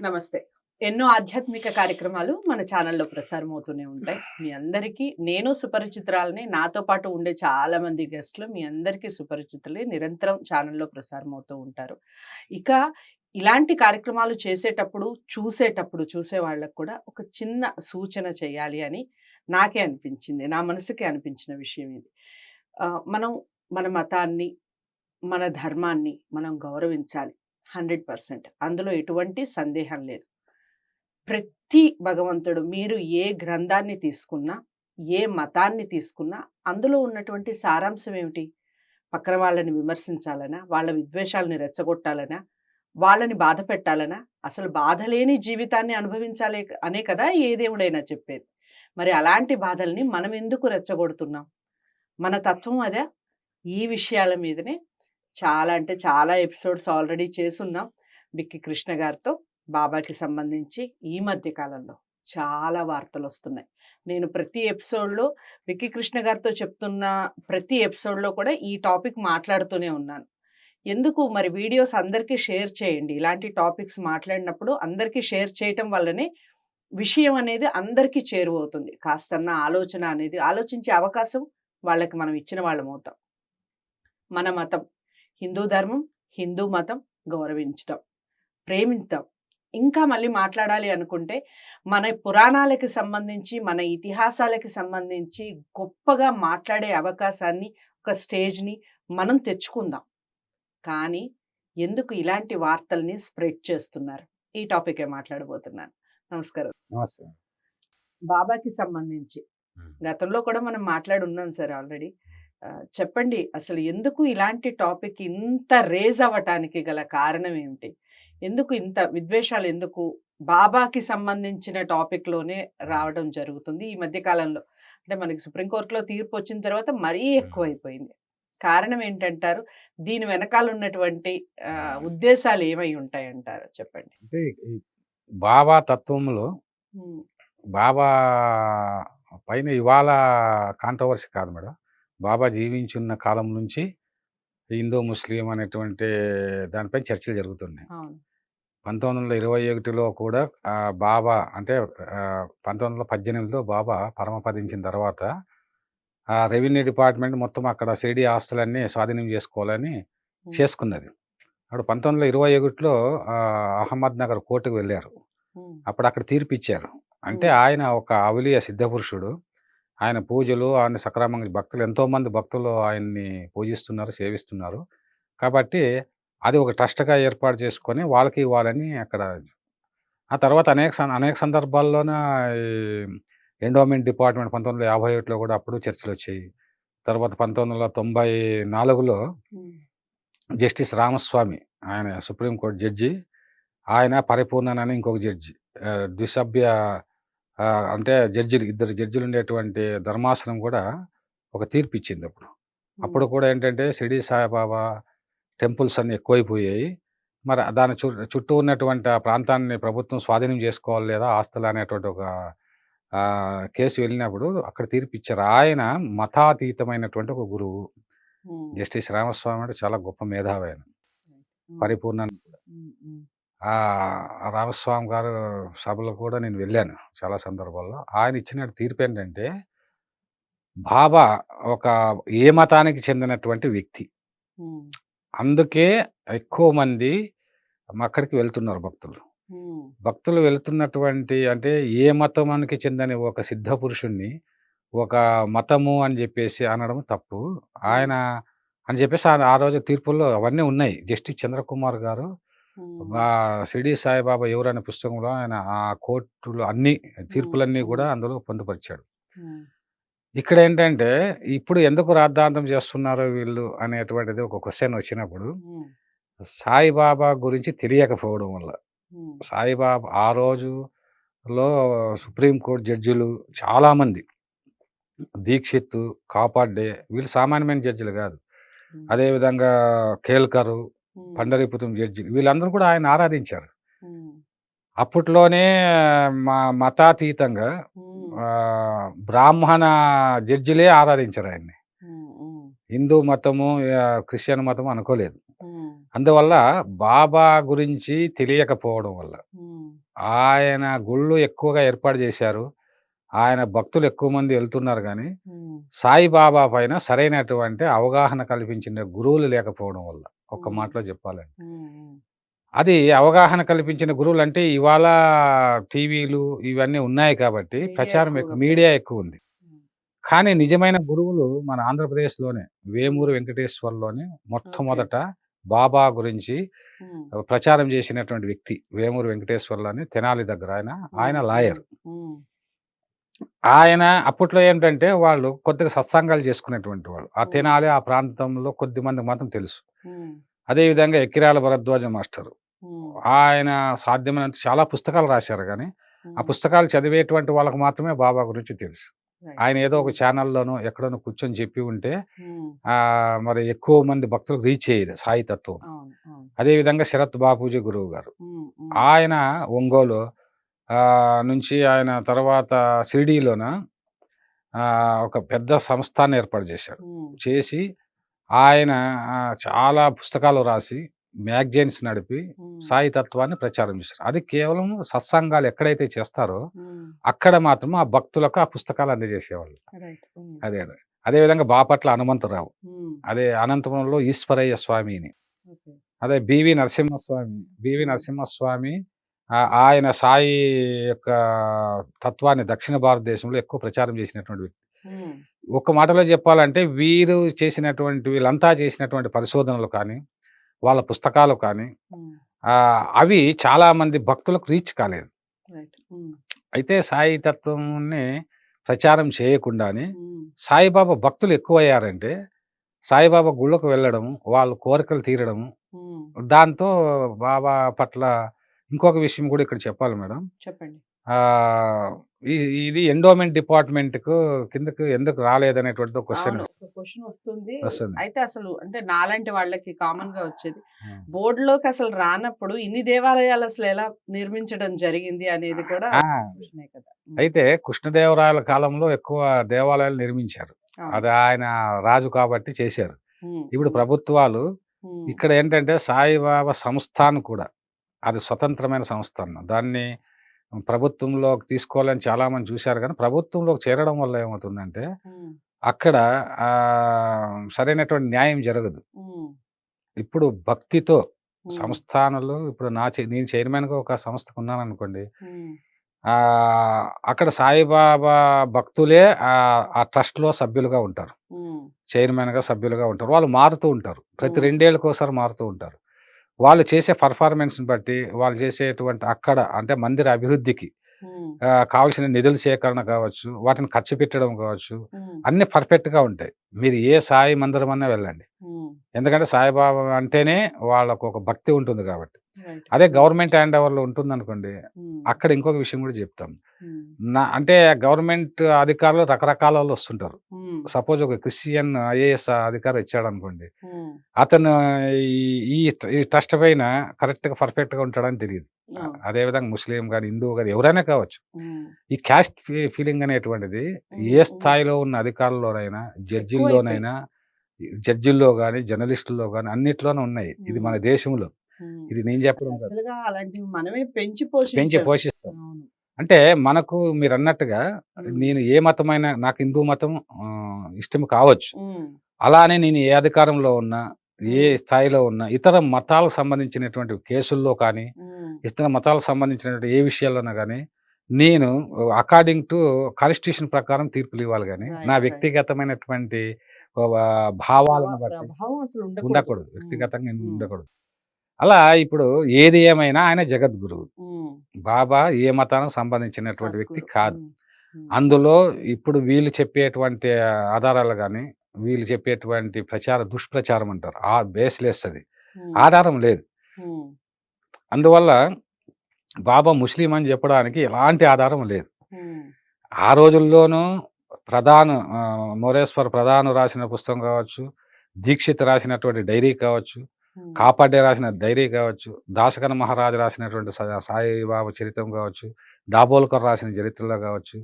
నమస్తే. ఎన్నో ఆధ్యాత్మిక కార్యక్రమాలు మన ఛానల్లో ప్రసారం అవుతూనే ఉంటాయి. మీ అందరికీ నేను సుపరిచితురాలని నాతో పాటు ఉండే చాలా మంది గెస్ట్లు మీ అందరికీ సుపరిచితులే నిరంతరం ఛానల్లో ప్రసారం అవుతూ ఉంటారు. ఇక ఇలాంటి కార్యక్రమాలు చేసేటప్పుడు చూసేటప్పుడు చూసే వాళ్ళకు కూడా ఒక చిన్న సూచన చేయాలి అని నాకే అనిపించింది. నా మనసుకి అనిపించిన విషయం ఇది. మనం మన మతాన్ని మన ధర్మాన్ని మనం గౌరవించాలి. Hundred percent. అందులో ఎటువంటి సందేహం లేదు. ప్రతి భగవంతుడు మీరు ఏ గ్రంథాన్ని తీసుకున్నా ఏ మతాన్ని తీసుకున్నా అందులో ఉన్నటువంటి సారాంశం ఏమిటి? పక్కన వాళ్ళని విమర్శించాలనా? వాళ్ళ విద్వేషాలని రెచ్చగొట్టాలనా? వాళ్ళని బాధ పెట్టాలనా? అసలు బాధ లేని జీవితాన్ని అనుభవించాలి అనే కదా ఏ దేవుడైనా చెప్పేది. మరి అలాంటి బాధల్ని మనం ఎందుకు రెచ్చగొడుతున్నాం? మన తత్వం అదే? ఈ విషయాల మీదనే చాలా అంటే చాలా ఎపిసోడ్స్ ఆల్రెడీ చేసున్నాం బిక్కి కృష్ణ గారితో. బాబాకి సంబంధించి ఈ మధ్య కాలంలో చాలా వార్తలు వస్తున్నాయి. నేను ప్రతి ఎపిసోడ్లో విక్కీ కృష్ణ గారితో చెప్తున్న ప్రతి ఎపిసోడ్లో కూడా ఈ టాపిక్ మాట్లాడుతూనే ఉన్నాను. ఎందుకు? మరి వీడియోస్ అందరికీ షేర్ చేయండి. ఇలాంటి టాపిక్స్ మాట్లాడినప్పుడు అందరికీ షేర్ చేయటం వల్లనే విషయం అనేది అందరికీ చేరువవుతుంది. కాస్తన్న ఆలోచన అనేది ఆలోచించే అవకాశం వాళ్ళకి మనం ఇచ్చిన వాళ్ళం అవుతాం. మన మతం. హిందూ ధర్మం హిందూ మతం గౌరవించుతాం ప్రేమిద్దాం ఇంకా మళ్ళీ మాట్లాడాలి అనుకుంటే మన పురాణాలకి సంబంధించి మన ఇతిహాసాలకి సంబంధించి గొప్పగా మాట్లాడే అవకాశాన్ని ఒక స్టేజ్ని మనం తెచ్చుకుందాం. కానీ ఎందుకు ఇలాంటి వార్తల్ని స్ప్రెడ్ చేస్తున్నారు? ఈ టాపికే మాట్లాడబోతున్నాను. నమస్కారం. నమస్తే. బాబాకి సంబంధించి. గతంలో కూడా మనం మాట్లాడి ఉన్నాం సార్ ఆల్రెడీ. చెప్పండి. అసలు ఎందుకు ఇలాంటి టాపిక్ ఇంత రేజ్ అవ్వటానికి గల కారణం ఏమిటి? ఎందుకు ఇంత విద్వేషాలు ఎందుకు బాబాకి సంబంధించిన టాపిక్లోనే రావడం జరుగుతుంది. ఈ మధ్య కాలంలో అంటే మనకి సుప్రీంకోర్టులో తీర్పు వచ్చిన తర్వాత మరీ ఎక్కువైపోయింది. కారణం ఏంటంటారు? దీని వెనకాల ఉన్నటువంటి ఉద్దేశాలు ఏమై ఉంటాయి అంటారు చెప్పండి. అంటే బాబా తత్వంలో బాబా పైన ఇవాళ కాంట్రవర్సీ కాదు మేడం. బాబా జీవించున్న కాలం నుంచి హిందూ ముస్లిం అనేటువంటి దానిపై చర్చలు జరుగుతున్నాయి. పంతొమ్మిది వందల ఇరవై ఒకటిలో కూడా బాబా అంటే పంతొమ్మిది వందల పద్దెనిమిదిలో బాబా పరమపదించిన తర్వాత ఆ రెవెన్యూ డిపార్ట్మెంట్ మొత్తం అక్కడ సిడి ఆస్తులన్నీ స్వాధీనం చేసుకోవాలని చేసుకున్నది. అప్పుడు పంతొమ్మిది వందల ఇరవై ఒకటిలో అహ్మద్ నగర్ కోర్టుకు వెళ్ళారు. అప్పుడు అక్కడ తీర్పు ఇచ్చారు అంటే. ఆయన ఒక అవలీయ సిద్ధపురుషుడు. ఆయన పూజలు ఆయన సక్రమంగా భక్తులు ఎంతో మంది భక్తులు ఆయన్ని పూజిస్తున్నారు సేవిస్తున్నారు. కాబట్టి అది ఒక ట్రస్ట్గా ఏర్పాటు చేసుకొని వాళ్ళకి ఇవ్వాలని అక్కడ ఆ తర్వాత అనేక అనేక సందర్భాల్లోన ఎండోమెంట్ డిపార్ట్మెంట్ పంతొమ్మిది వందల యాభై ఒకటిలో కూడా అప్పుడు చర్చలు వచ్చాయి. తర్వాత పంతొమ్మిది వందల తొంభై నాలుగులో జస్టిస్ రామస్వామి ఆయన సుప్రీంకోర్టు జడ్జి ఆయన పరిపూర్ణన్ అని ఇంకొక జడ్జి ద్విసభ్య ఆ, అంటే జడ్జిలు ఇద్దరు జడ్జిలు ఉండేటువంటి ధర్మాసనం కూడా ఒక తీర్పు ఇచ్చింది అప్పుడు అప్పుడు కూడా ఏంటంటే షిరిడి సాయిబాబా టెంపుల్స్ అన్ని ఎక్కువైపోయాయి. మరి దాని చు చుట్టూ ఉన్నటువంటి ఆ ప్రాంతాన్ని ప్రభుత్వం స్వాధీనం చేసుకోవాలి లేదా ఆస్తులు అనేటువంటి ఒక ఆ, కేసు వెళ్ళినప్పుడు అక్కడ తీర్పు ఇచ్చారు ఆయన మతాతీతమైనటువంటి ఒక గురువు. జస్టిస్ రామస్వామి అంటే చాలా గొప్ప మేధావి ఆయన. పరిపూర్ణ రామస్వామి గారు సభలో కూడా నేను వెళ్ళాను చాలా సందర్భాల్లో. ఆయన ఇచ్చిన తీర్పు ఏంటంటే బాబా ఒక ఏ మతానికి చెందినటువంటి వ్యక్తి. అందుకే ఎక్కువ మంది అక్కడికి వెళ్తున్నారు భక్తులు. భక్తులు వెళ్తున్నటువంటి అంటే ఏ మతానికి చెందని ఒక సిద్ధ పురుషుణ్ణి ఒక మతము అని చెప్పేసి అనడం తప్పు. ఆయన అని చెప్పేసి ఆ రోజు తీర్పుల్లో అవన్నీ ఉన్నాయి. జస్టిస్ చంద్రకుమార్ గారు షిరిడి సాయిబాబా ఎవరు అనే పుస్తకంలో ఆయన ఆ కోర్టులు అన్ని తీర్పులన్నీ కూడా అందులో పొందుపరిచాడు. ఇక్కడ ఏంటంటే ఇప్పుడు ఎందుకు రాద్ధాంతం చేస్తున్నారు వీళ్ళు అనేటువంటిది ఒక క్వశ్చన్ వచ్చినప్పుడు సాయిబాబా గురించి తెలియకపోవడం వల్ల. సాయిబాబా ఆ రోజులో సుప్రీంకోర్టు జడ్జిలు చాలామంది దీక్షిత్ కాపాడ్డే వీళ్ళు సామాన్యమైన జడ్జిలు కాదు. అదేవిధంగా కేల్కరు ఉమ్, పండరీపురం జడ్జి వీళ్ళందరూ కూడా ఆయన ఆరాధించారు. అప్పట్లోనే మా మతాతీతంగా బ్రాహ్మణ జడ్జిలే ఆరాధించారు ఆయన్ని. హిందూ మతము క్రిస్టియన్ మతం అనుకోలేదు. అందువల్ల బాబా గురించి తెలియకపోవడం వల్ల ఆయన గుళ్ళు ఎక్కువగా ఏర్పాటు చేశారు. ఆయన భక్తులు ఎక్కువ మంది వెళ్తున్నారు హ్మ్. సాయిబాబా పైన సరైనటువంటి అవగాహన కల్పించిన గురువులు లేకపోవడం వల్ల. ఒక్క. మాటలో చెప్పాలంటే. హ్మ్. అది అవగాహన కల్పించిన గురువులంటే ఇవాళ టీవీలు ఇవన్నీ ఉన్నాయి కాబట్టి ప్రచారం ఎక్కువ. మీడియా ఎక్కువుంది. హ్మ్. కానీ నిజమైన గురువులు మన ఆంధ్రప్రదేశ్‌లోనే వేమూరు వెంకటేశ్వర్‌లోనే. మొట్టమొదట బాబా గురించి ప్రచారం చేసినటువంటి వ్యక్తి వేమూరు వెంకటేశ్వర్లు అని తెనాలి దగ్గర ఆయన. ఆయన. లాయర్. ఆయన అప్పట్లో ఏంటంటే వాళ్ళు కొద్దిగా సత్సంగాలు చేసుకునేటువంటి వాళ్ళు. ఆ. తెనాలి ఆ ప్రాంతంలో కొద్దిమందికి మాత్రం తెలుసు. హ్మ్. అదే విధంగా ఎక్కిరాల భరద్వాజ మాస్టరు. ఆయన సాధ్యమైనంత చాలా పుస్తకాలు రాశారు గానీ, ఆ. పుస్తకాలు చదివేటువంటి వాళ్ళకి మాత్రమే బాబా గురించి తెలుసు. ఆయన ఏదో ఒక. ఛానల్‌లోనో ఎక్కడోనో కూర్చొని చెప్పి ఉంటే. ఆహ్, మరి ఎక్కువ మంది భక్తులకు రీచ్ అయ్యేది సాయి తత్వం. అవును. అవును. అదే విధంగా శరత్ బాపూజీ గురువు గారు. ఆయన ఒంగోలు నుంచి ఆయన తర్వాత షిరిడీలోన ఒక పెద్ద సంస్థాన్ని ఏర్పాటు చేశారు. చేసి ఆయన చాలా పుస్తకాలు రాసి, మ్యాగజైన్స్ నడిపి. సాయి తత్వాన్ని ప్రచారం చేశారు. అది కేవలం సత్సంగాలు ఎక్కడైతే చేస్తారో. అక్కడ మాత్రం ఆ భక్తులకు ఆ పుస్తకాలు అందజేసేవాళ్ళు. అదే అదే. అదే విధంగా బాపట్ల హనుమంతరావు. అదే అనంతపురంలో ఈశ్వరయ్య స్వామిని. అదే బివి నరసింహస్వామి. బివి. నరసింహస్వామి ఆయన సాయి యొక్క తత్వాన్ని దక్షిణ భారతదేశంలో ఎక్కువ ప్రచారం చేసినటువంటి వ్యక్తి. ఒక్క మాటలో చెప్పాలంటే వీరు చేసినటువంటి వీళ్ళంతా చేసినటువంటి పరిశోధనలు కానీ, వాళ్ళ పుస్తకాలు కానీ అవి చాలా మంది భక్తులకు రీచ్ కాలేదు. అయితే సాయి తత్వంని ప్రచారం చేయకుండానే. సాయిబాబా భక్తులు ఎక్కువయ్యారంటే, సాయిబాబా గుళ్ళకు వెళ్ళడం, వాళ్ళ కోరికలు తీరడం. దాంతో బాబా పట్ల ఇంకొక విషయం కూడా ఇక్కడ చెప్పాలి మేడం. చెప్పండి. ఇది ఎండోమెంట్ డిపార్ట్‌మెంట్‌కు కిందకి ఎందుకు రాలేదనేటువంటిది. ఒక క్వెషన్ వస్తుంది. అయితే అసలు అంటే నాలాంటి వాళ్ళకి కామన్‌గా వచ్చేది. హ్మ్. బోర్డ్‌లోకి అసలు రానప్పుడు ఇన్ని దేవాలయాలు అసలు ఎలా నిర్మించడం జరిగింది అనేది కూడా కదా! అయితే కృష్ణదేవరాయల కాలంలో ఎక్కువ దేవాలయాలు నిర్మించారు. అది ఆయన రాజు కాబట్టి చేశారు. ఇప్పుడు. ప్రభుత్వాలు. ఇక్కడ ఏంటంటే సాయిబాబా సంస్థాన్ కూడా అది స్వతంత్రమైన సంస్థానం. దాన్ని ప్రభుత్వంలోకి తీసుకోవాలని చాలామంది చూశారు కానీ, ప్రభుత్వంలోకి చేరడం వల్ల ఏమవుతుందంటే. అక్కడ సరైనటువంటి న్యాయం జరగదు. ఇప్పుడు భక్తితో. సంస్థానాలు ఇప్పుడు నా నేను చైర్మన్‌గా ఒక సంస్థకు ఉన్నాననుకోండి. హ్మ్. ఆహ్, అక్కడ సాయిబాబా భక్తులే ఆ ట్రస్ట్‌లో సభ్యులుగా ఉంటారు. చైర్మన్‌గా సభ్యులుగా ఉంటారు. వాళ్ళు మారుతూ ఉంటారు. ప్రతి హ్మ్. 2 ఏళ్ళకోసారి మారుతూ ఉంటారు. వాళ్ళు చేసే పెర్ఫార్మన్స్‌ని బట్టి, వాళ్ళు చేసేటువంటి అక్కడ అంటే మందిర అభివృద్ధికి కావాల్సిన నిధుల సేకరణ కావచ్చు, వాటిని ఖర్చు పెట్టడం కావచ్చు. అన్నీ పర్ఫెక్ట్‌గా ఉంటాయి. మీరు ఏ సాయి మందిరమన్నా వెళ్ళండి. ఎందుకంటే సాయిబాబా అంటేనే వాళ్ళకొక భక్తి ఉంటుంది కాబట్టి. అదే. గవర్నమెంట్ హ్యాండ్ ఓవర్‌లో ఉంటుందనుకోండి, హ్మ్. అక్కడ ఇంకొక విషయం కూడా చెప్తాను. హ్మ్. నా అంటే గవర్నమెంట్ అధికారులు రకరకాలోళ్ళు వస్తుంటారు. హ్మ్. సపోజ్ ఒక క్రిస్టియన్ ఐఏఎస్ అధికారి వచ్చాడనుకోండి. హ్మ్. అతను ఈ ఈ ట్రస్ట్ పైన కరెక్ట్‌గా, పర్ఫెక్ట్‌గా ఉంటాడని తెలీదు. అవును. అదే విధంగా ముస్లిం గాని, హిందువు గాని ఎవరైనా కావచ్చు. ఈ క్యాస్ట్ ఫీలింగ్ అనేటువంటిది. ఏ. స్థాయిలో ఉన్న అధికారుల్లోనైనా. జడ్జిల్లోనైనా, జడ్జిల్లో గాని, జర్నలిస్టుల్లో గాని అన్నిట్లోనూ ఉన్నాయి. ఇది మన. దేశంలో. ఇది నేను చెప్పడం కాదు. మనమే పెంచి. పోషిస్తాం. అంటే మనకు మీరన్నట్టుగా హ్మ్. నేను ఏ మతమైనా నాకు హిందూ మతం ఇష్టం కావచ్చు. అలానే నేను ఏ అధికారంలో ఉన్నా, ఏ. స్థాయిలో ఉన్నా, ఇతర మతాలకు సంబంధించినటువంటి కేసుల్లో కానీ. ఇతర మతాలకు సంబంధించినటువంటి ఏ విషయాల్లోనా గానీ, నేను అకార్డింగ్ టు కాన్స్టిట్యూషన్ ప్రకారం తీర్పులివ్వాలి గానీ, నా రైట్. రైట్. వ్యక్తిగతమైనటువంటి భావాలను బట్టి ఉండకూడదు. వ్యక్తిగతంగా. ఉండకూడదు. అలా ఇప్పుడు ఏది ఏమైనా ఆయన జగద్గురువు. బాబా ఏ మతానికి సంబంధించినటువంటి వ్యక్తి. కాదు. అందులో ఇప్పుడు వీళ్ళు చెప్పేటువంటి ఆధారాలు గాని, వీళ్ళు చెప్పేటువంటి ప్రచార దుష్ప్రచారం అంటారు. ఆ బేస్‌లెస్ అది. ఆధారం లేదు. అందువల్ల బాబా ముస్లిం అని చెప్పడానికి ఎలాంటి ఆధారం లేదు. ఆ రోజుల్లోనూ ప్రధాన్ మోరేశ్వర్ ప్రధాన్ రాసిన పుస్తకం కావచ్చు, దీక్షిత్ రాసినటువంటి డైరీ కావచ్చు. కాపాడే రాసిన డైరీ కావచ్చు, దాసకన మహారాజ్ రాసినటువంటి సాయిబాబా చరిత్రం కావచ్చు, దాబోల్కర్ రాసిన చరిత్రలో కావచ్చు,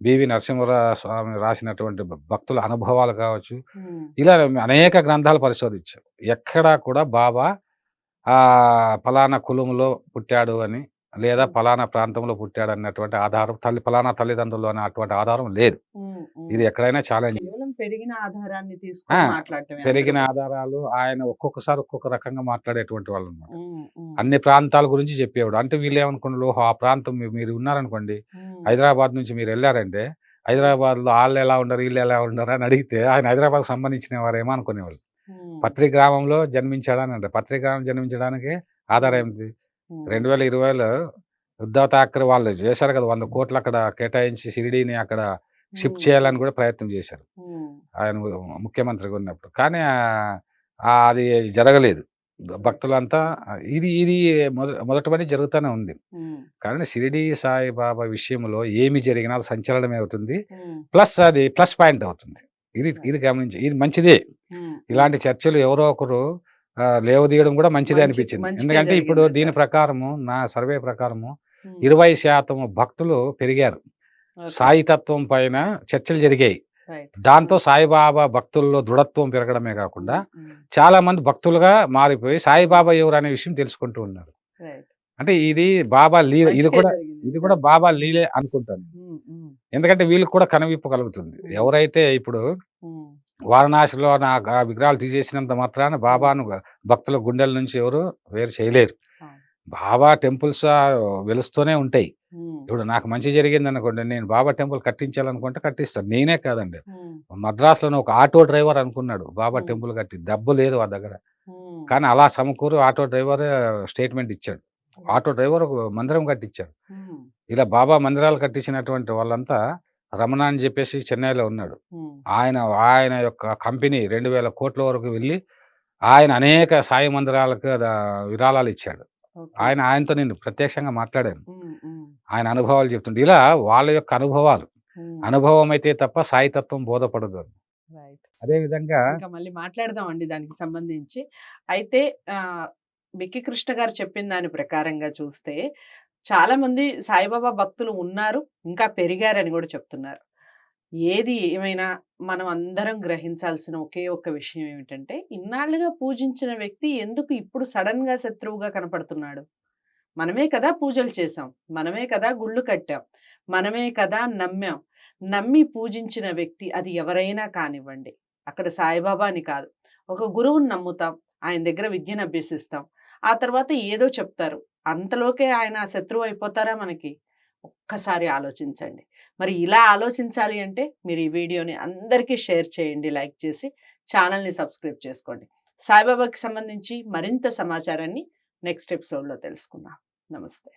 బివి నరసింహరా స్వామి రాసినటువంటి భక్తుల అనుభవాలు కావచ్చు. ఇలా అనేక గ్రంథాలు పరిశోధించాం. ఎక్కడా కూడా బాబా పలానా కులంలో పుట్టాడు అని, లేదా. ఫలానా ప్రాంతంలో పుట్టాడు అన్నటువంటి ఆధారం తల్లి ఫలానా తల్లిదండ్రులు అనే అటువంటి ఆధారం లేదు. ఇది ఎక్కడైనా ఛాలెంజ్ కేవలం పెరిగిన ఆధారాన్ని తీసుకొని పెరిగిన. ఆధారాలు ఆయన ఒక్కొక్కసారి ఒక్కొక్క రకంగా మాట్లాడేటువంటి వాళ్ళు ఉమ్, అన్ని ప్రాంతాల గురించి చెప్పేవాడు. అంటే వీళ్ళు ఏమనుకున్నారు ఆ ప్రాంతం మీరు ఉన్నారనుకోండి హైదరాబాద్ నుంచి మీరు వెళ్ళారంటే హైదరాబాద్లో వాళ్ళు ఎలా ఉండరు వీళ్ళు ఎలా ఉండరు అని అడిగితే ఆయన హైదరాబాద్ సంబంధించిన వారేమో అనుకునేవాళ్ళు. ఉమ్, పత్రిక గ్రామంలో జన్మించాడని అంటే పత్రిక గ్రామం జన్మించడానికి ఆధారం ఏంటి ఉమ్, రెండు వేల ఇరవైలో ఉద్ధవ్ ఠాక్రే వాళ్ళు చేశారు కదా! వంద కోట్లు అక్కడ కేటాయించి షిరిడీని అక్కడ షిఫ్ట్ చేయాలని కూడా ప్రయత్నం చేశారు. ఆయన ముఖ్యమంత్రిగా ఉన్నప్పుడు. కానీ అది జరగలేదు. భక్తులంతా ఇది ఇది మొద మొదటి పని జరుగుతూనే ఉంది. కానీ షిరిడి సాయిబాబా విషయంలో ఏమి జరిగినా అది సంచలనమే అవుతుంది. ప్లస్ అది ప్లస్ పాయింట్ అవుతుంది. ఇది ఇది గమనించి ఇది మంచిదే. ఇలాంటి చర్చలు ఎవరో ఒకరు లేవదీయడం కూడా మంచిదే మంచి- అనిపించింది. ఎందుకంటే ఇప్పుడు దీని. ప్రకారము నా సర్వే ప్రకారము ఇరవై శాతం భక్తులు పెరిగారు. సాయి తత్వం పైన చర్చలు జరిగాయి. దాంతో సాయిబాబా భక్తుల్లో దృఢత్వం పెరగడమే కాకుండా చాలా మంది భక్తులుగా మారిపోయి సాయిబాబా ఎవరు అనే విషయం తెలుసుకుంటూ ఉన్నారు. అంటే ఇది బాబా లీల ఇది కూడా ఇది కూడా బాబా లీలే అనుకుంటాను ఎందుకంటే వీళ్ళకి కూడా కనువిప్పు కలుగుతుంది. ఎవరైతే ఇప్పుడు వారణాసిలో నా విగ్రహాలు తీసేసినంత మాత్రాన బాబాను భక్తుల గుండెల నుంచి ఎవరు వేరు చేయలేరు. బాబా టెంపుల్స్ వెలుస్తూనే ఉంటాయి. ఇప్పుడు నాకు మంచి జరిగింది అనుకోండి నేను బాబా టెంపుల్ కట్టించాలనుకుంటే కట్టిస్తాను నేనే కాదండి. మద్రాసులో ఒక ఆటో డ్రైవర్ అనుకున్నాడు బాబా. టెంపుల్ కట్టి. డబ్బు లేదు ఆ దగ్గర. కానీ అలా సమకూరు ఆటో డ్రైవర్ స్టేట్మెంట్ ఇచ్చాడు. ఆటో డ్రైవర్ ఒక మందిరం కట్టించాడు. ఇలా బాబా మందిరాలు కట్టించినటువంటి వాళ్ళంతా రమణ అని చెప్పేసి చెన్నైలో ఉన్నాడు. ఆయన ఆయన యొక్క కంపెనీ రెండు వేల కోట్ల వరకు వెళ్ళి ఆయన అనేక సాయి మందిరాలకు విరాళాలు ఇచ్చాడు. ఆయన ఆయనతో నేను ప్రత్యక్షంగా మాట్లాడాను. ఆయన అనుభవాలు చెప్తుండే ఇలా వాళ్ళ యొక్క అనుభవాలు. అనుభవం అయితే తప్ప సాయితత్వం బోధపడదు రైట్. అదేవిధంగా ఇంకా మళ్ళీ మాట్లాడదాం అండి దానికి సంబంధించి. అయితే ఆ బిక్కి కృష్ణ గారు చెప్పిన దాని ప్రకారంగా చూస్తే చాలా మంది సాయిబాబా భక్తులు ఉన్నారు ఇంకా పెరిగారని కూడా చెప్తున్నారు. ఏది ఏమైనా మనం అందరం గ్రహించాల్సిన ఒకే ఒక్క విషయం ఏమిటంటే ఇన్నాళ్ళుగా పూజించిన వ్యక్తి ఎందుకు ఇప్పుడు సడన్గా శత్రువుగా కనపడుతున్నాడు? మనమే కదా పూజలు చేసాం మనమే కదా గుళ్ళు కట్టాం మనమే కదా నమ్మాం. నమ్మి పూజించిన వ్యక్తి అది ఎవరైనా కానివ్వండి అక్కడ సాయిబాబా అని కాదు. ఒక గురువుని నమ్ముతాం ఆయన దగ్గర విద్యను అభ్యసిస్తాం. ఆ తర్వాత ఏదో చెప్తారు అంతలోకే ఆయన శత్రువు అయిపోతారా మనకి? ఒక్కసారి ఆలోచించండి. మరి ఇలా ఆలోచించాలి అంటే మీరు ఈ వీడియోని అందరికీ షేర్ చేయండి లైక్ చేసి ఛానల్ని సబ్స్క్రైబ్ చేసుకోండి. సాయిబాబాకి సంబంధించి మరింత సమాచారాన్ని నెక్స్ట్ ఎపిసోడ్లో తెలుసుకుందాం. నమస్తే.